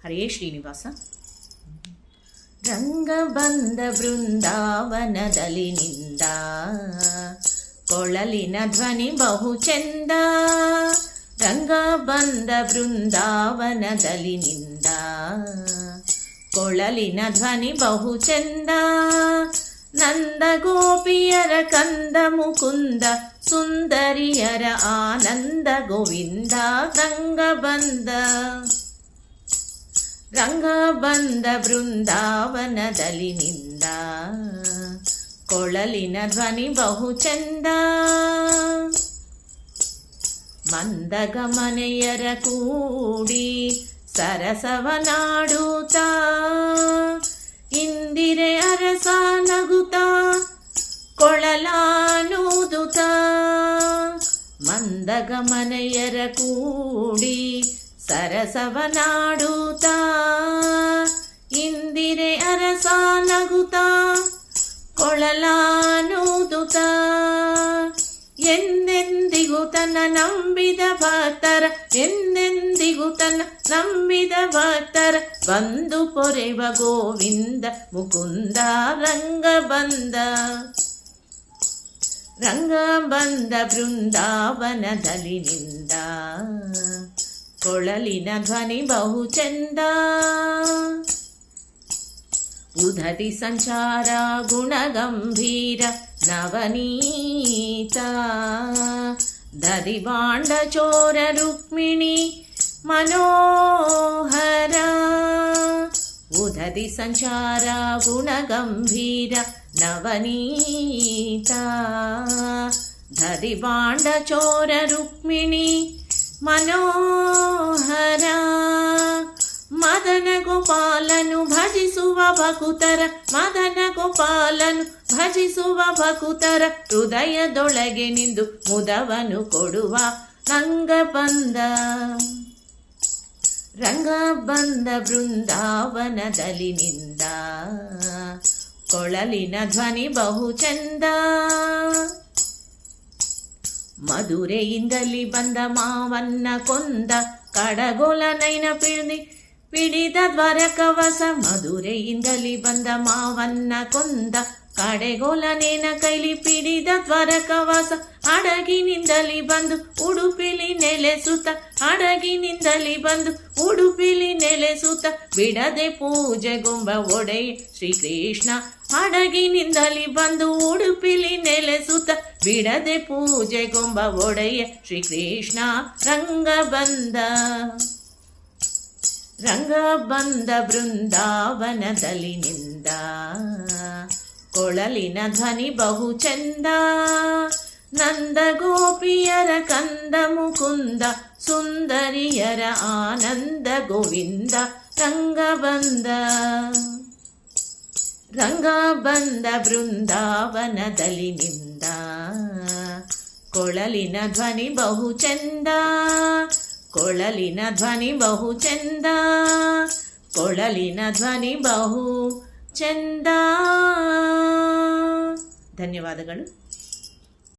ಹರೇ ಶ್ರೀನಿವಾಸ ರಂಗ ಬಂದ ಬೃಂದಾವನದಲ್ಲಿ ನಿಂದ ಕೊಳಲಿನ ಧ್ವನಿ ಬಹು ಚೆಂದ ರಂಗ ಬಂದ ಬೃಂದಾವನದಲ್ಲಿ ನಿಂದ ಕೊಳಲಿನ ಧ್ವನಿ ಬಹು ಚೆಂದ ನಂದ ಗೋಪಿಯರ ಕಂದ ಮುಕುಂದ ಸುಂದರಿಯರ ಆನಂದ ಗೋವಿಂದ ರಂಗ ಬಂದ ರಂಗ ಬಂದ ಬೃಂದಾವನದಲ್ಲಿ ನಿಂದ ಕೊಳಲಿನ ಧ್ವನಿ ಬಹು ಚಂದ. ಮಂದಗಮನೆಯರ ಕೂಡಿ ಸರಸವನಾಡುತ್ತ ಇಂದಿರೆ ಅರಸ ಕೊಳಲಾನೂದುತ. ಕೊಳಲಾನೂದುತ್ತ ಮಂದಗಮನೆಯರ ಕೂಡಿ ಸರಸವನಾಡುತ್ತ. ಇಂದಿರೆ ಅರಸ ನಗುತ ಕೊಳಲಾನೂದುತ ಎಂದೆಂದಿಗೂ ತನ್ನ ನಂಬಿದ ಭಕ್ತರ, ಎಂದೆಂದಿಗೂ ತನ್ನ ನಂಬಿದ ಭಕ್ತರ, ಬಂದು ಪೊರೆವ ಗೋವಿಂದ ಮುಕುಂದ ರಂಗ ಬಂದ. ರಂಗ ಬಂದ ಬೃಂದಾವನದಲ್ಲಿ ನಿಂದ ಕೊಳಲಿನ ಧ್ವನಿ ಬಹು ಚಂದ ಉದತಿ ಸಂಚಾರ ಗುಣಗಂಭೀರ ನವನೀತ ದರಿಬಾಂಡ ಚೋರ ರುಕ್ಮಿಣಿ ಮನೋಹರ ಉದತಿ ಸಂಚಾರ ಗುಣಗಂಭೀರ ನವನೀತ ಧರಿಬಾಂಡ ಚೋರ ರುಕ್ಮಿಣಿ ಮನೋಹರ ಭಕುತರ ಮದನ ಗೋಪಾಲನು ಭಜಿಸುವ ಭಕುತರ ಹೃದಯದೊಳಗೆ ನಿಂದು ಮುದವನು ಕೊಡುವ ರಂಗ ಬಂದ. ರಂಗ ಬಂದ ಬೃಂದಾವನದಲ್ಲಿ ನಿಂದ ಕೊಳಲಿನ ಧ್ವನಿ ಬಹು ಚಂದ. ಮಧುರೆಯಿಂದಲಿ ಬಂದ ಮಾವನ್ನ ಕೊಂದ ಕಡಗೋಲನೈನ ಪಿಡಿ ಪಿಡಿದ ದ್ವಾರಕವಸ ಮಧುರೆಯಿಂದಲಿ ಬಂದ ಮಾವನ್ನ ಕೊಂದ ಕಡೆಗೋಲನೇನ ಕೈಲಿ ಪಿಡಿದ ದ್ವಾರಕವಾಸ ಹಡಗಿನಿಂದಲಿ ಬಂದು ಉಡುಪಿಲಿ ನೆಲೆಸುತ್ತ ಹಡಗಿನಿಂದಲಿ ಬಂದು ಉಡುಪಿಲಿ ನೆಲೆಸುತ್ತ ಬಿಡದೆ ಪೂಜೆ ಗುಂಬ ಒಡೆಯ ಶ್ರೀಕೃಷ್ಣ ಹಡಗಿನಿಂದಲಿ ಬಂದು ಉಡುಪಿಲಿ ನೆಲೆಸುತ್ತ ಬಿಡದೆ ಪೂಜೆ ಗುಂಬ ಒಡೆಯ ಶ್ರೀಕೃಷ್ಣ ರಂಗ ಬಂದ ರಂಗ ಬಂದ ಬೃಂದಾವನದಲ್ಲಿ ನಿಂದ ಕೊಳಲಿನ ಧ್ವನಿ ಬಹು ಚಂದ ನಂದ ಗೋಪಿಯರ ಕಂದ ಮುಕುಂದ ಸುಂದರಿಯರ ಆನಂದ ಗೋವಿಂದ ರಂಗ ಬಂದ ರಂಗ ಬಂದ ಬೃಂದಾವನದಲ್ಲಿ ನಿಂದ ಕೊಳಲಿನ ಧ್ವನಿ ಬಹು ಚಂದ ಕೊಳಲಿನ ಧ್ವನಿ ಬಹು ಚಂದ ಕೊಳಲಿನ ಧ್ವನಿ ಬಹು ಚಂದ ಧನ್ಯವಾದಗಳು